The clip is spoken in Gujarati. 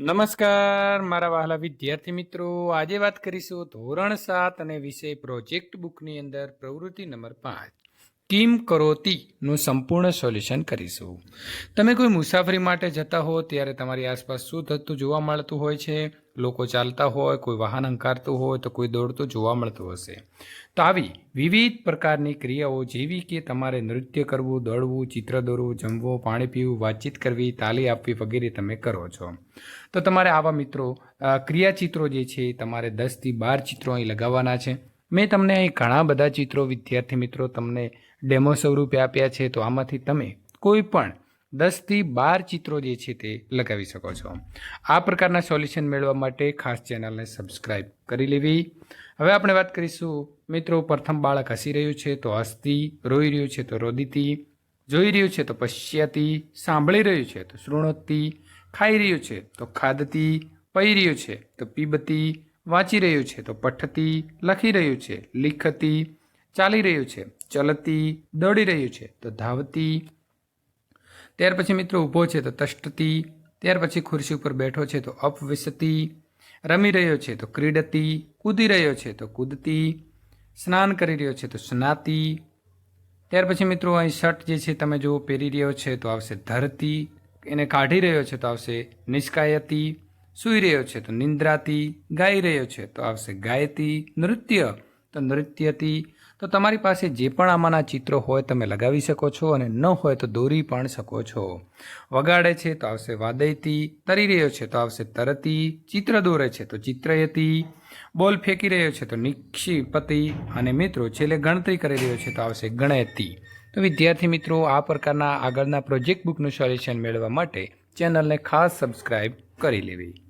નમસ્કાર, મારા વહાલા વિદ્યાર્થી મિત્રો. આજે વાત કરીશું ધોરણ સાત અને વિષય પ્રોજેક્ટ બુકની અંદર પ્રવૃત્તિ નંબર પાંચ. કિમ કરોતી નું સંપૂર્ણ સોલ્યુશન કરીશું. તમે કોઈ મુસાફરી માટે જતા હો ત્યારે તમારી આસપાસ શું થતું જોવા મળતું હોય છે. લોકો ચાલતા હોય, કોઈ વાહન હંકારતું હોય તો કોઈ દોડતું જોવા મળતું હશે. તો આવી વિવિધ પ્રકારની ક્રિયાઓ જેવી કે તમારે નૃત્ય કરવું, દોડવું, ચિત્ર દોરવું, જમવું, પાણી પીવું, વાતચીત કરવી, તાલી આપવી વગેરે તમે કરો છો. તો તમારે આવા મિત્રો ક્રિયાચિત્રો જે છે, તમારે દસથી બાર ચિત્રો અહીં લગાવવાના છે. મેં તમને અહીં ઘણા બધા ચિત્રો, વિદ્યાર્થી મિત્રો તમને ડેમો સ્વરૂપે આપ્યા છે. તો આમાંથી તમે કોઈ પણ દસથી બાર ચિત્રો જે છે તે લગાવી શકો છો. આ પ્રકારના સોલ્યુશન મેળવવા માટે ખાસ ચેનલને સબસ્ક્રાઇબ કરી લેવી. હવે આપણે વાત કરીશું, મિત્રો, પ્રથમ બાળક હસી રહ્યું છે તો હસતી, રોઈ રહ્યું છે તો રોદીતી, જોઈ રહ્યું છે તો પશ્યાતી, સાંભળી રહ્યું છે તો શૃણોતી, ખાઈ રહ્યું છે તો ખાદતી પી રહ્યું છે તો પીબતી, વાંચી રહ્યું છે તો પઠતી, લખી રહ્યું છે, લિખતી, ચાલી રહ્યું છે, ચલતી, દોડી રહ્યું છે તો ધાવતી ત્યાર પછી મિત્રો ઊભો છે તો તષ્ટતી, ત્યાર પછી ખુરશી ઉપર બેઠો છે તો અપવિસતી, રમી રહ્યો છે તો ક્રીડતી, કૂદી રહ્યો છે તો કૂદતી, સ્નાન કરી રહ્યો છે તો સ્નાતી. ત્યાર પછી મિત્રો અહીં શર્ટ જે છે તમે જો પહેરી રહ્યો છે તો આવશે ધરતી, એને કાઢી રહ્યો છે તો આવશે નિષ્કાયતી, સૂઈ રહ્યો છે તો નિંદ્રાતી, ગાઈ રહ્યો છે તો આવશે ગાયતી, નૃત્ય તો નૃત્યતી તો તમારી પાસે જે પણ આમાંના ચિત્રો હોય તમે લગાવી શકો છો અને ન હોય તો દોરી પણ શકો છો. વગાડે છે તો આવશે વાદયતી, તરી રહ્યો છે તો આવશે તરતી, ચિત્ર દોરે છે તો ચિત્રયતી, બોલ ફેંકી રહ્યો છે તો નિક્ષિપતિ અને મિત્રો છેલ્લે ગણતરી કરી રહ્યો છે તો આવશે ગણયતી તો વિદ્યાર્થી મિત્રો, આ પ્રકારના આગળના પ્રોજેક્ટ બુકનું સોલ્યુશન મેળવવા માટે ચેનલને ખાસ સબસ્ક્રાઈબ કરી લેવી.